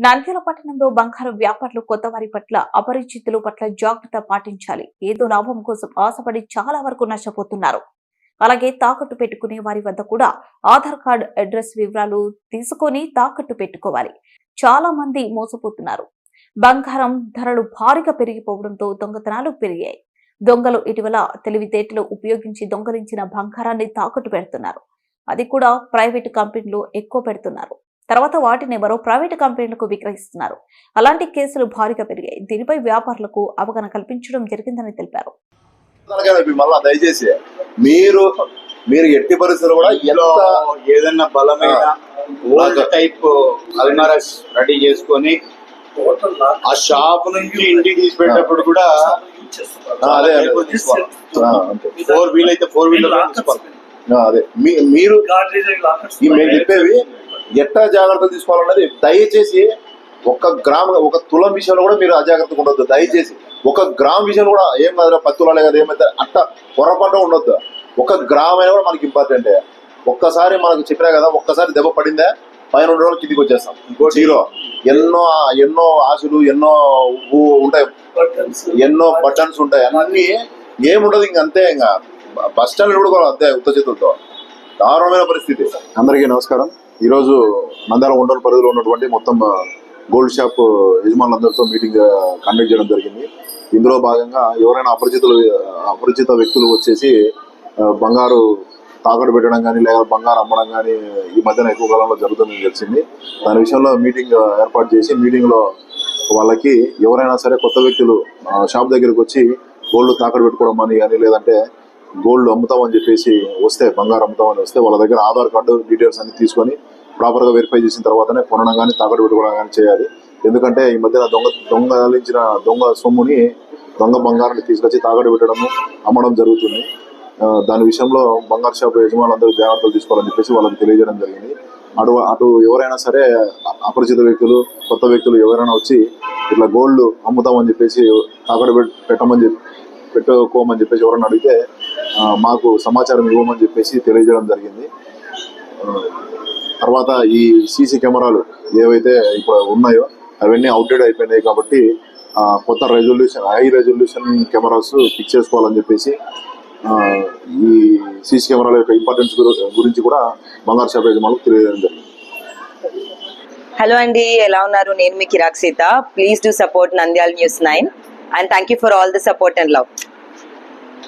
నంద్యాల పట్టణంలో బంగారం వ్యాపారులు కొత్త వారి పట్ల అపరిచితులు పట్ల జాగ్రత్త పాటించాలి. ఏదో లాభం కోసం ఆశపడి చాలా వరకు నష్టపోతున్నారు. అలాగే తాకట్టు పెట్టుకునే వారి వద్ద కూడా ఆధార్ కార్డు అడ్రస్ వివరాలు తీసుకొని తాకట్టు పెట్టుకోవాలి. చాలా మంది మోసపోతున్నారు. బంగారం ధరలు భారీగా పెరిగిపోవడంతో దొంగతనాలు పెరిగాయి. దొంగలు ఇటీవల తెలివితేటలు ఉపయోగించి దొంగలించిన బంగారాన్ని తాకట్టు పెడుతున్నారు. అది కూడా ప్రైవేటు కంపెనీలు ఎక్కువ పెడుతున్నారు. తర్వాత వాటిని మరో ప్రైవేటు కంపెనీలకు విక్రయిస్తున్నారు. అలాంటి కేసులు భారీగా పెరిగాయి. దీనిపై వ్యాపారులకు అవగాహన కల్పించడం జరిగిందని తెలిపారు. దయచేసి మీరు మీరు ఎట్టి పరిస్థితులు కూడా ఎంత ఏదైనా బలమైన ఓల్డ్ టైప్ అల్మారస్ రెడీ చేసుకొని ఆ షాప్ నుంచి ఇంటికి తీసిపెట్టేటప్పుడు కూడా ఆ, అదే. ఫోర్ వీల్ అయితే ఫోర్ వీలర్ అదే. మీరు ఈ మేము చెప్పేవి ఎట్లా జాగ్రత్తలు తీసుకోవాలన్నది దయచేసి ఒక గ్రామ్ ఒక తులం విషయంలో కూడా మీరు అజాగ్రత్తగా ఉండొద్దు. దయచేసి ఒక గ్రామ్ విషయంలో కూడా ఏం కాదు పది తులాలే కదా ఏమైతే అట్ట పొరపాటు ఉండొద్దు. ఒక గ్రామ్ కూడా మనకి ఇంపార్టెంట్. ఒక్కసారి మనకు చెప్పినా కదా ఒక్కసారి దెబ్బ పడిందే పైన రెండు రోజులు కిందికి వచ్చేస్తాం. జీరో. ఎన్నో ఎన్నో ఆశలు ఎన్నో ఉంటాయి. ఎన్నో బటన్స్ ఉంటాయి. అన్ని ఏముండదు ఇంక అంతే ఇంకా. బస్ స్టాండ్ కూడా అంతే ఉత్త చేతులతో దారుణమైన పరిస్థితి. అందరికీ నమస్కారం. ఈరోజు నందాల ఉండల పరిధిలో ఉన్నటువంటి మొత్తం గోల్డ్ షాప్ యజమానులందరితో మీటింగ్ కండక్ట్ చేయడం జరిగింది. ఇందులో భాగంగా ఎవరైనా అపరిచితులు అపరిచిత వ్యక్తులు వచ్చేసి బంగారు తాకట్టు పెట్టడం కానీ లేదా బంగారు అమ్మడం కానీ ఈ మధ్యన ఎక్కువ కాలంలో జరుగుతుందని తెలిసింది. దాని విషయంలో మీటింగ్ ఏర్పాటు చేసి మీటింగ్లో వాళ్ళకి ఎవరైనా సరే కొత్త వ్యక్తులు షాప్ దగ్గరికి వచ్చి గోల్డ్ తాకట్టు పెట్టుకోవడం అని కానీ లేదంటే గోల్డ్ అమ్ముతామని చెప్పేసి వస్తే బంగారం అమ్ముతామని వస్తే వాళ్ళ దగ్గర ఆధార్ కార్డు డీటెయిల్స్ అన్ని తీసుకొని ప్రాపర్గా వెరిఫై చేసిన తర్వాతనే కొనడం కానీ తాకట్టు పెట్టుకోవడం కానీ చేయాలి. ఎందుకంటే ఈ మధ్యన దొంగ దొంగలించిన దొంగ సొమ్ముని దొంగ బంగారాన్ని తీసుకొచ్చి తాకట్టు పెట్టడము అమ్మడం జరుగుతుంది. దాని విషయంలో బంగారు షాప్ యజమానులందరూ జాగ్రత్తలు తీసుకోవాలని చెప్పేసి వాళ్ళకి తెలియజేయడం జరిగింది. అటు అటు ఎవరైనా సరే అపరిచిత వ్యక్తులు కొత్త వ్యక్తులు ఎవరైనా వచ్చి ఇట్లా గోల్డ్ అమ్ముతామని చెప్పేసి తాకట్టు పెట్టమని చెప్పి పెట్టుకోమని చెప్పేసి ఎవరైనా అడిగితే మాకు సమాచారం ఇవ్వమని చెప్పేసి తెలియజేయడం జరిగింది. తర్వాత ఈ సీసీ కెమెరాలు ఏవైతే ఇప్పుడు ఉన్నాయో అవన్నీ అవుట్డేట్ అయిపోయినాయి కాబట్టి కొత్త resolution high resolution cameras fix చేసుకోవాలని చెప్పేసి ఈ సీసీ కెమెరాల యొక్క ఇంపార్టెన్స్ గురించి కూడా బంగారు షాప్ యజమానులకు తెలియజేయడం జరిగింది. హలో అండి ఎలా ఉన్నారు? నేను మీ Kiraak Seetha. Please do support Nandyal news nine and thank you for all the support and love